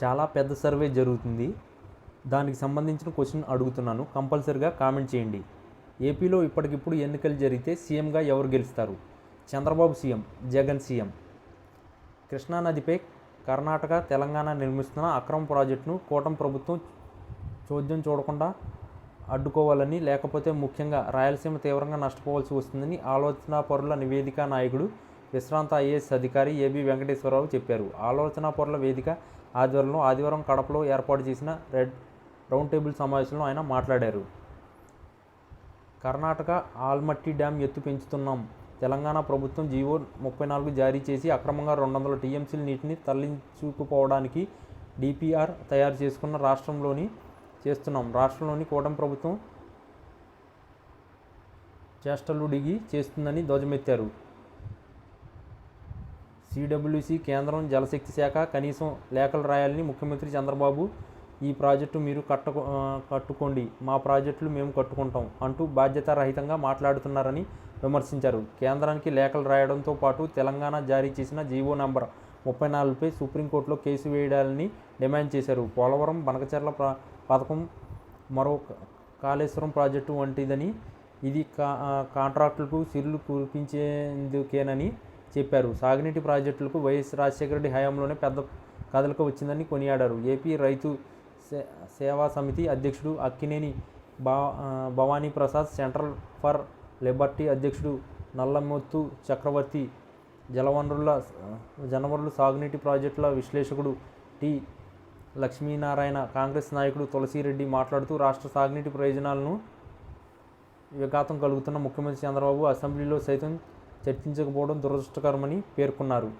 చాలా పెద్ద సర్వే జరుగుతుంది. దానికి సంబంధించిన క్వశ్చన్ అడుగుతున్నాను. కంపల్సరిగా కామెంట్ చేయండి. ఏపీలో ఇప్పటికిప్పుడు ఎన్నికలు జరిగితే సీఎంగా ఎవరు గెలుస్తారు? Chandrababu CM Jagan CM. కృష్ణానదిపై Karnataka Telangana నిర్మిస్తున్న అక్రమ ప్రాజెక్టును కూటమి ప్రభుత్వం చోద్యం చూడకుండా అడ్డుకోవాలని లేకపోతే ముఖ్యంగా రాయలసీమ తీవ్రంగా నష్టపోవాల్సి వస్తుందని ఆలోచనాపరుల నివేదిక నాయకుడు విశ్రాంత ఐఏఎస్ అధికారి ఏబి వెంకటేశ్వరరావు చెప్పారు. ఆలోచన పరుల వేదిక ఆధ్వర్యంలో ఆదివారం కడపలో ఏర్పాటు చేసిన రెడ్ రౌండ్ టేబుల్ సమావేశంలో ఆయన మాట్లాడారు. కర్ణాటక ఆల్మట్టి డ్యాం ఎత్తు పెంచుతున్నాం. తెలంగాణ ప్రభుత్వం జీవో ముప్పై నాలుగు జారీ చేసి అక్రమంగా రెండు వందల టీఎంసీల నీటిని తరలించుకుపోవడానికి డిపిఆర్ తయారు చేసుకున్న రాష్ట్రంలోని చేస్తున్నాం. రాష్ట్రంలోని కూటమి ప్రభుత్వం చేష్టలు డిగి చేస్తుందని ధ్వజమెత్తారు. సిడబ్ల్యూసి కేంద్రం జలశక్తి శాఖ కనీసం లేఖలు రాయాలని ముఖ్యమంత్రి చంద్రబాబు ఈ ప్రాజెక్టు మీరు కట్ట కట్టుకోండి మా ప్రాజెక్టులు మేము కట్టుకుంటాం అంటూ బాధ్యతారహితంగా మాట్లాడుతున్నారని విమర్శించారు. కేంద్రానికి లేఖలు రాయడంతో పాటు తెలంగాణ జారీ చేసిన జీవో నంబర్ ముప్పై నాలుగుపై సుప్రీంకోర్టులో కేసు వేయాలని డిమాండ్ చేశారు. పోలవరం బనకచర్ల ప్ర పథకం మరో కాళేశ్వరం ప్రాజెక్టు వంటిదని ఇది కా కాంట్రాక్టులకు సిర్లు కురిపించేందుకేనని చెప్పారు. సాగునీటి ప్రాజెక్టులకు వైఎస్ రాజశేఖర రెడ్డి హయాంలోనే పెద్ద కదలిక వచ్చిందని కొనియాడారు. ఏపీ రైతు సే- సేవా సమితి అధ్యక్షుడు అక్కినేని బా Bhavani Prasad central for liberty అధ్యక్షుడు నల్లమొత్తు చక్రవర్తి జలవనరుల జనవరులు సాగునీటి ప్రాజెక్టుల విశ్లేషకుడు టి లక్ష్మీనారాయణ కాంగ్రెస్ నాయకుడు తులసిరెడ్డి మాట్లాడుతూ రాష్ట్ర సాగునీటి ప్రయోజనాలను విఘాతం కలుగుతున్న ముఖ్యమంత్రి చంద్రబాబు అసెంబ్లీలో సైతం చర్చించకపోవడం దురదృష్టకరమని పేర్కొన్నారు.